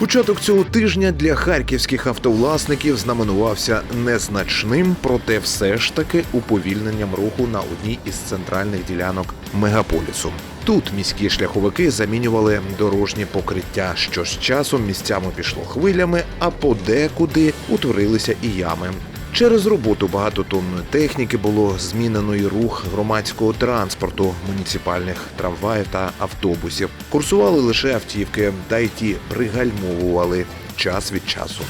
Початок цього тижня для харківських автовласників знаменувався незначним, проте все ж таки уповільненням руху на одній із центральних ділянок мегаполісу. Тут міські шляховики замінювали дорожнє покриття, що з часом місцями пішло хвилями, а подекуди утворилися і ями. Через роботу багатотонної техніки було змінено і рух громадського транспорту, муніципальних трамваїв та автобусів. Курсували лише автівки, та й ті пригальмовували час від часу.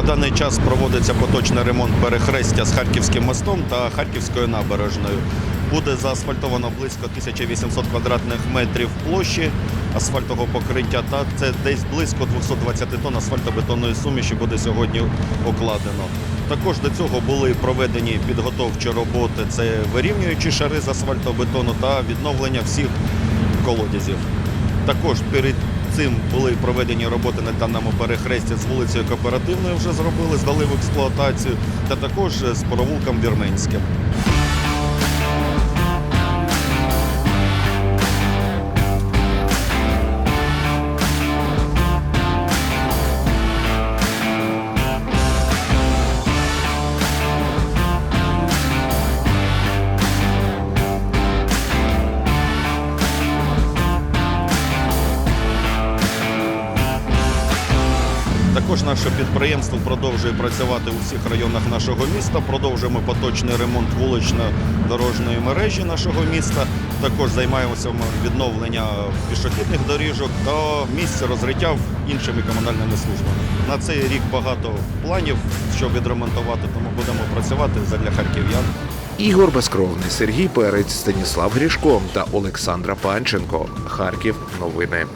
На даний час проводиться поточний ремонт перехрестя з Харківським мостом та Харківською набережною. Буде заасфальтовано близько 1800 квадратних метрів площі асфальтового покриття, та це десь близько 220 тонн асфальтобетонної суміші буде сьогодні покладено. Також до цього були проведені підготовчі роботи. Це вирівнюючі шари з асфальтобетону та відновлення всіх колодязів. Також перед цим були проведені роботи на даному перехресті з вулицею Кооперативною вже зробили, здали в експлуатацію, та також з провулком Вірменським. Також наше підприємство продовжує працювати у всіх районах нашого міста. Продовжуємо поточний ремонт вулично-дорожньої мережі нашого міста. Також займаємося ми відновлення пішохідних доріжок та місця розриття іншими комунальними службами. На цей рік багато планів, щоб відремонтувати, тому будемо працювати задля харків'ян. Ігор Безкровний, Сергій Перець, Станіслав Грішко та Олександра Панченко. Харків. Новини.